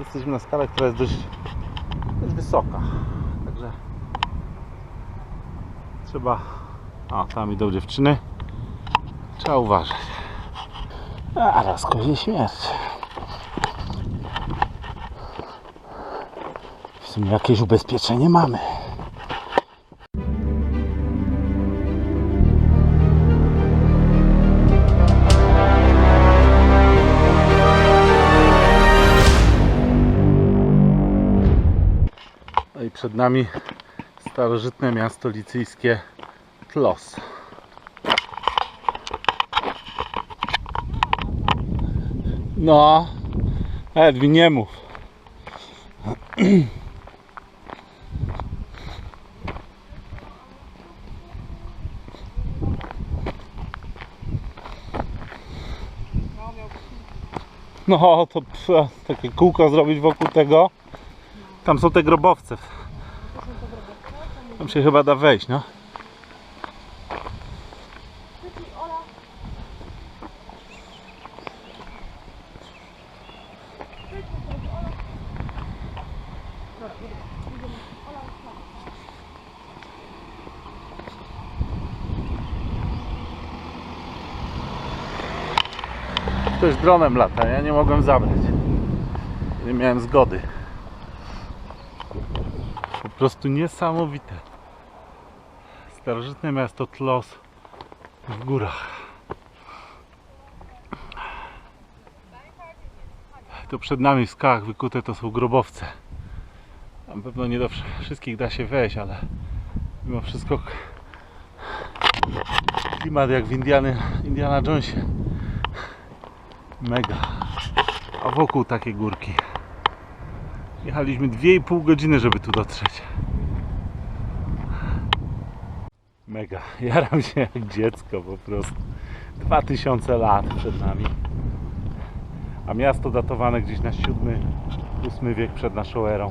Jesteśmy na skalę, która jest dość, dość wysoka. Także trzeba. O, tam idą dziewczyny. Trzeba uważać. A raz kozie śmierć. W sumie jakieś ubezpieczenie mamy. Przed nami starożytne miasto licyjskie Tlos. No, Edwin, nie mów. No, to takie kółko zrobić wokół tego. Tam są te grobowce. Tam się chyba da wejść, no. Ktoś dronem lata, ja nie mogłem zabrać. Nie miałem zgody. Po prostu niesamowite. Starożytne miasto Tlos w górach. To przed nami w skałach wykute to są grobowce. Tam pewno nie do wsz- wszystkich da się wejść, ale mimo wszystko klimat jak w Indiany, Indiana Jonesie. Mega. A wokół takie górki. Jechaliśmy 2,5 godziny, żeby tu dotrzeć. Mega. Jaram się jak dziecko po prostu. 2000 lat przed nami. A miasto datowane gdzieś na 7-8 wiek przed naszą erą.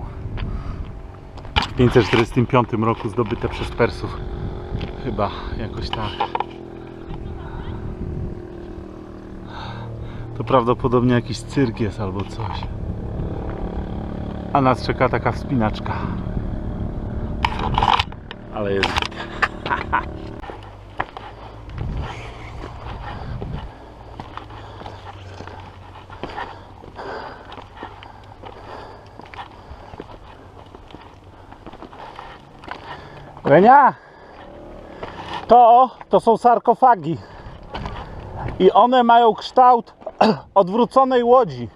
W 545 roku zdobyte przez Persów. Chyba jakoś tak. To prawdopodobnie jakiś cyrk jest albo coś. A nas czeka taka wspinaczka. Ale jest. Git. Lenia! To, to są sarkofagi. I one mają kształt odwróconej łodzi.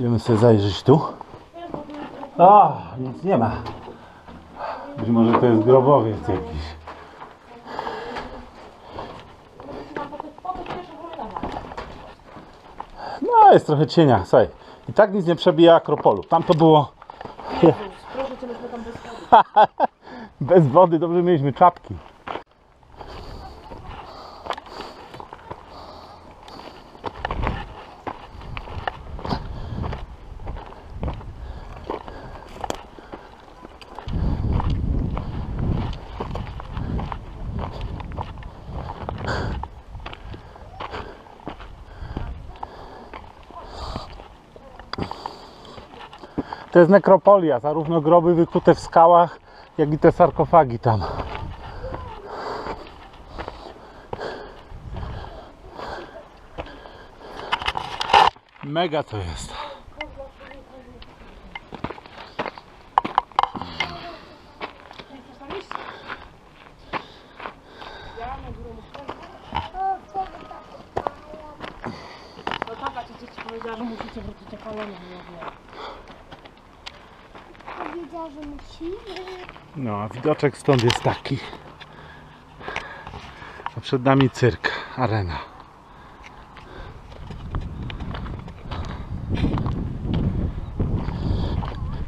Idziemy sobie zajrzeć tu. O, nic nie ma. Być może to jest grobowiec jakiś. No, jest trochę cienia, słuchaj. I tak nic nie przebija Akropolu. Tam to było Proszę cię, myśmy tam bez wody. bez wody, dobrze mieliśmy czapki. To jest nekropolia, zarówno groby wykute w skałach, jak i te sarkofagi tam. Mega to jest. No taka ci dzieci powiedziała, że musicie wrócić opalenie, nie wiem. Powiedziała, że musimy. No, a widoczek stąd jest taki. A przed nami cyrk. arena.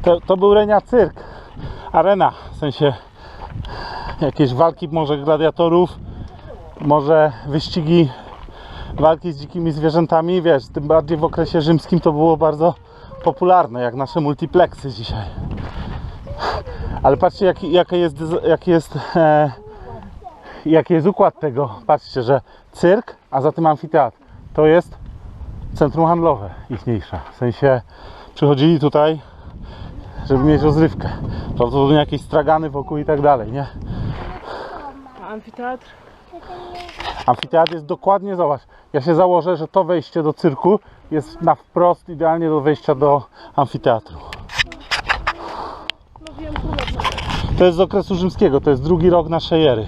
To, to był Renia Cyrk. Arena, w sensie jakieś walki może gladiatorów, może wyścigi walki z dzikimi zwierzętami, wiesz, tym bardziej w okresie rzymskim to było bardzo popularne, jak nasze multiplexy dzisiaj. Ale patrzcie, jaki, jaki jest, jaki jest, e, jaki jest układ tego. Patrzcie, że cyrk, a za tym amfiteatr. To jest centrum handlowe ichniejsze. W sensie przychodzili tutaj, żeby mieć rozrywkę. Prawdopodobnie jakieś stragany wokół i tak dalej, nie? A amfiteatr? Amfiteatr jest dokładnie, zobacz, ja się założę, że to wejście do cyrku jest na wprost idealnie do wejścia do amfiteatru. No wiem, kurwa. To jest z okresu rzymskiego, to jest drugi rok naszej ery.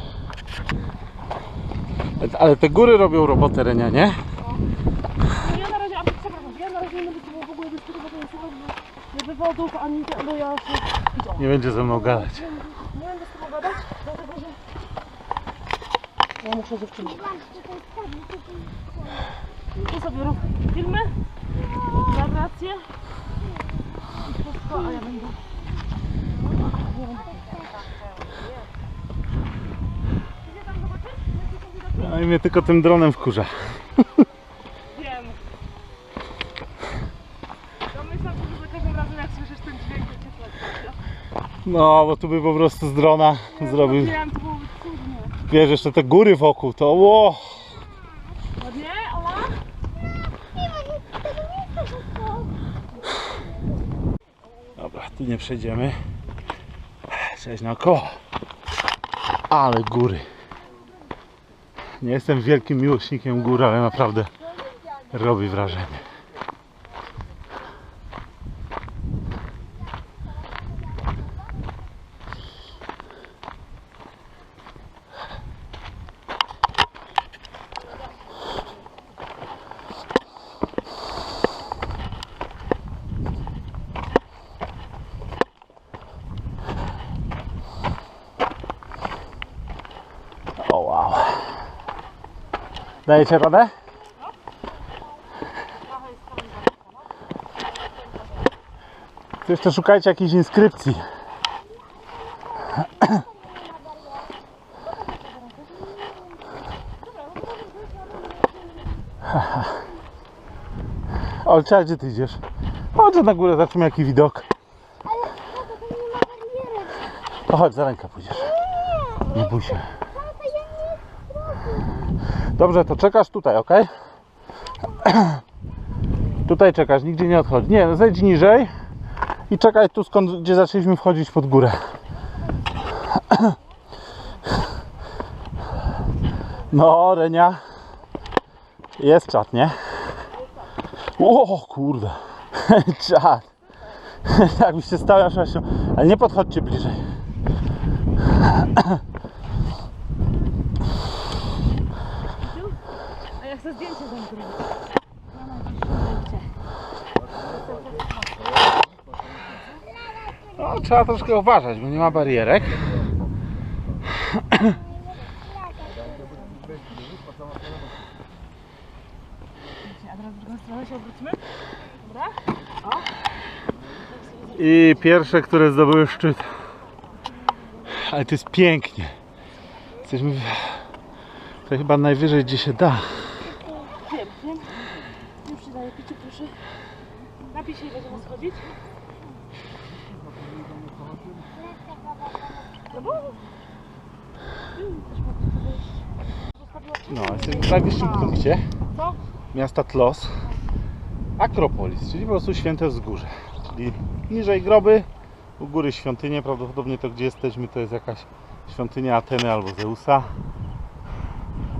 Ale te góry robią robotę Renia, nie? No ja na razie, a przepraszam, ja na razie nie będę w ogóle dyskutować, nie słuchać, wywodów, ani te, bo ja się... Nie będzie ze mną gadać. Nie będę z tobą gadać, dlatego że... Ja muszę dziewczyny. Tu sobie rób filmy, narracje i wszystko, a ja będę... Idzie tam zobaczyć? Jakie są widoki? No i mnie tylko tym dronem wkurza. Wiem. Domyślam się, że za każdym razem jak słyszysz ten dźwięk, to cię to No, bo tu by po prostu z drona zrobił. Wiem, to byłoby cudnie. Wiesz, jeszcze te góry wokół, to ło! Ładnie, Ola? Dobra, tu nie przejdziemy. Cześć naokoło. Ale góry. Nie jestem wielkim miłośnikiem gór, ale naprawdę robi wrażenie. O wow. Dajecie radę? Tu jeszcze szukajcie jakiejś inskrypcji. Olcia, gdzie ty idziesz? Chodź na górę, zobaczymy jaki widok. Ale to nie ma barierek. To chodź, za rękę pójdziesz. Nie bój się. Dobrze, to czekasz tutaj, ok? Tutaj czekasz, nigdzie nie odchodź. Nie, zejdź niżej i czekaj tu skąd, gdzie zaczęliśmy wchodzić pod górę. No, Renia. Jest czat, nie? O kurde. Czat. Stał, ja się... Ale nie podchodźcie bliżej. A ja chcę zdjęcie z nim zrobić. No, trzeba troszkę uważać, bo nie ma barierek. A teraz w drugą stronę się obrócimy? I pierwsze, które zdobyły szczyt. Ale to jest pięknie. Jesteśmy w... To chyba najwyżej, gdzie się da. Wiem, wiem. Już ci proszę. Napij się będziemy schodzić. No bo... No, jesteśmy w najwyższym punkcie Co? miasta Tlos. Akropolis, czyli po prostu święte wzgórze. Czyli niżej groby, u góry świątynie. Prawdopodobnie to, gdzie jesteśmy, to jest jakaś świątynia Ateny albo Zeusa.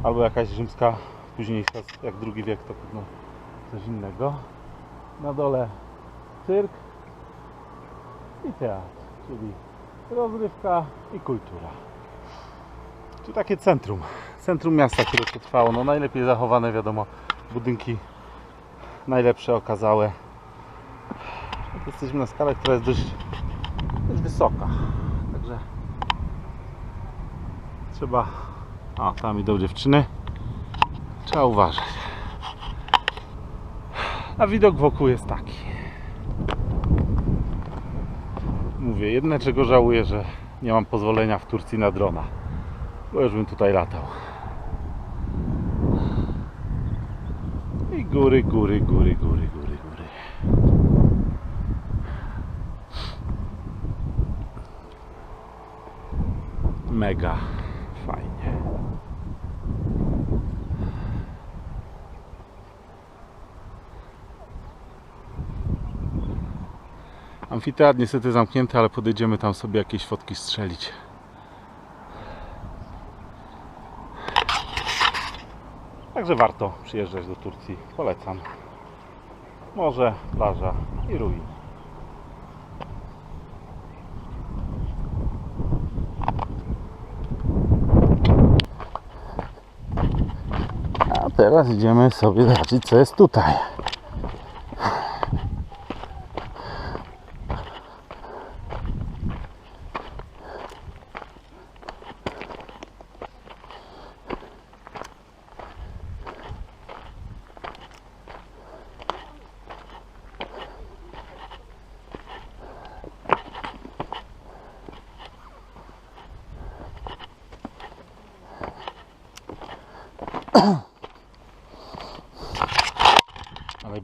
Albo jakaś rzymska, późniejsza, jak drugi wiek, to pewno coś innego. Na dole cyrk i teatr, czyli rozrywka i kultura. Czyli takie centrum, centrum miasta, które przetrwało. No najlepiej zachowane, wiadomo, budynki najlepsze, okazałe. Jesteśmy na skalę, która jest dość, dość wysoka. Także trzeba. A, tam idą dziewczyny. Trzeba uważać. A widok wokół jest taki. Mówię, jedne czego żałuję, że nie mam pozwolenia w Turcji na drona. Bo już bym tutaj latał. I góry, góry, góry, góry, góry, góry. Mega Amfiteatr niestety zamknięty, ale podejdziemy tam sobie jakieś fotki strzelić. Także warto przyjeżdżać do Turcji. Polecam. Morze, plaża i ruin. A teraz idziemy sobie zobaczyć co jest tutaj.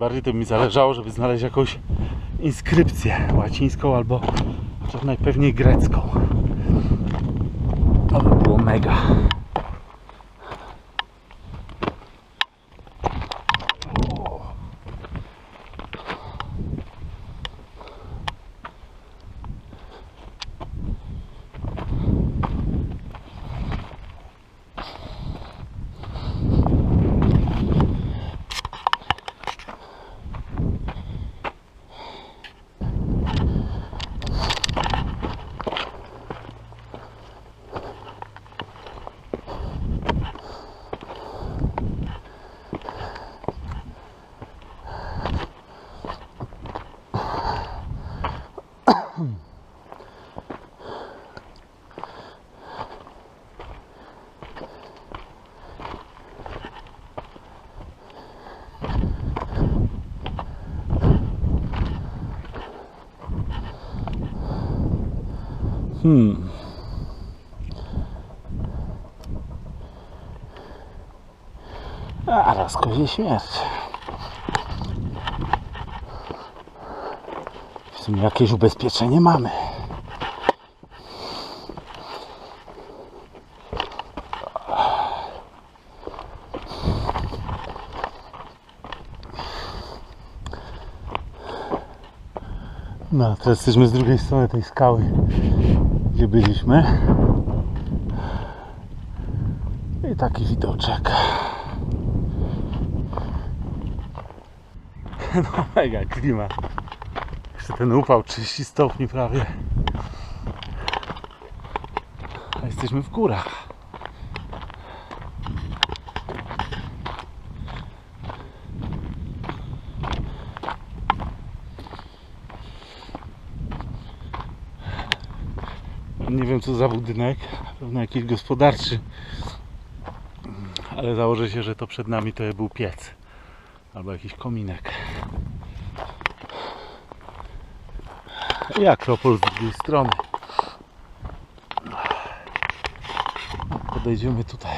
Najbardziej to mi zależało, żeby znaleźć jakąś inskrypcję łacińską albo chociaż najpewniej grecką. To by było mega. Hmm. A raz kozie śmierć. Sumie jakieś ubezpieczenie mamy. No, teraz jesteśmy z drugiej strony tej skały, gdzie byliśmy. I taki widoczek. No mega klimat. Ten upał 30 stopni prawie. A jesteśmy w górach. Nie wiem co za budynek, pewno jakiś gospodarczy. Ale założę się, że to przed nami to był piec. Albo jakiś kominek. I Akropol z drugiej strony. Podejdziemy tutaj.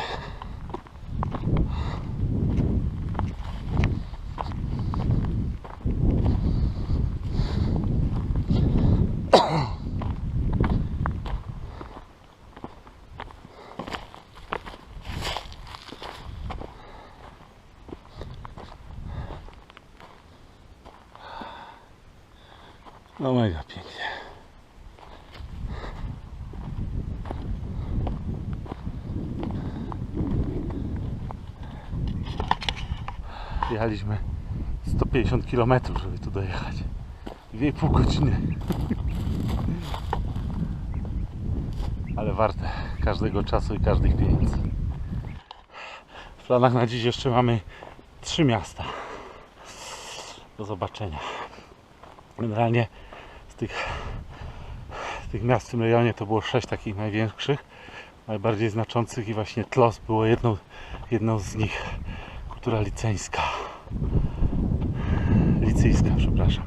No mega pięknie. Jechaliśmy 150 km, żeby tu dojechać. 2,5 godziny. Ale warte każdego czasu i każdych pieniędzy. W planach na dziś jeszcze mamy trzy miasta do zobaczenia. Generalnie z tych, tych miast w tym rejonie to było sześć takich największych, najbardziej znaczących i właśnie Tlos było jedną, jedną z nich. Architektura liceńska. Licyjska, przepraszam.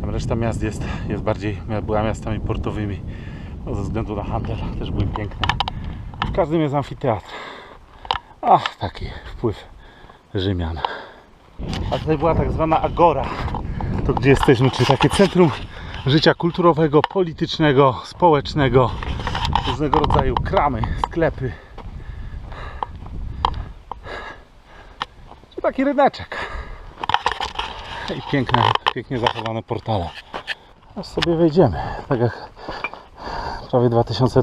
Tam reszta miast jest, jest bardziej, była miastami portowymi. No, ze względu na handel też były piękne. W każdym jest amfiteatr. Ach, taki wpływ Rzymian. A tutaj była tak zwana Agora. To gdzie jesteśmy, czyli takie centrum życia kulturowego, politycznego, społecznego. Różnego rodzaju kramy, sklepy. Czy taki ryneczek. I piękne, pięknie zachowane portale. Aż sobie wejdziemy. Tak jak prawie 2000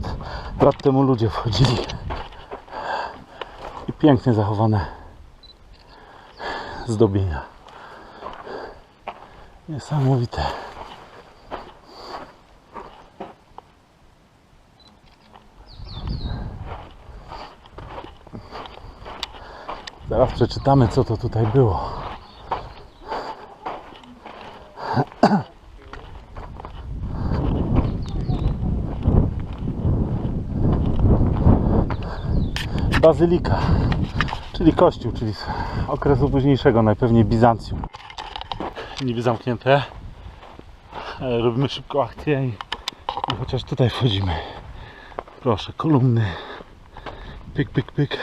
lat temu ludzie wchodzili. I pięknie zachowane zdobienia. Niesamowite. Zaraz przeczytamy, co to tutaj było. Bazylika, czyli kościół, czyli z okresu późniejszego, najpewniej Bizancjum. Niby zamknięte, ale robimy szybko akcję i, chociaż tutaj wchodzimy. Proszę, kolumny. Pyk, pyk, pyk.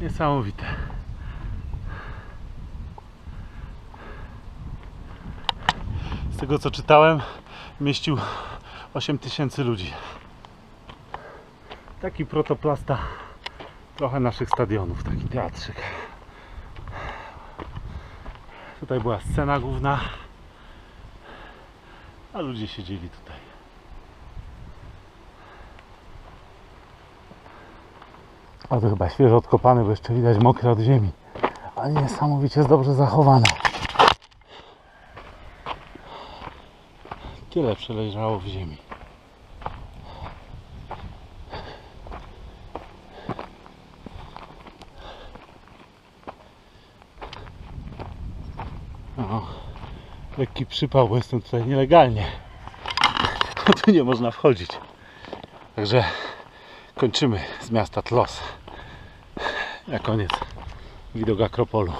Niesamowite. Z tego co czytałem, mieścił 8 tysięcy ludzi. Taki protoplasta trochę naszych stadionów, taki teatrzyk. Tutaj była scena główna, a ludzie siedzieli tutaj. A to chyba świeżo odkopane, bo jeszcze widać mokre od ziemi. Ale niesamowicie jest dobrze zachowane. Tyle przeleżało w ziemi. No, lekki przypał, bo jestem tutaj nielegalnie. No tu nie można wchodzić. Także kończymy z miasta Tlos. Na koniec widok Akropolu.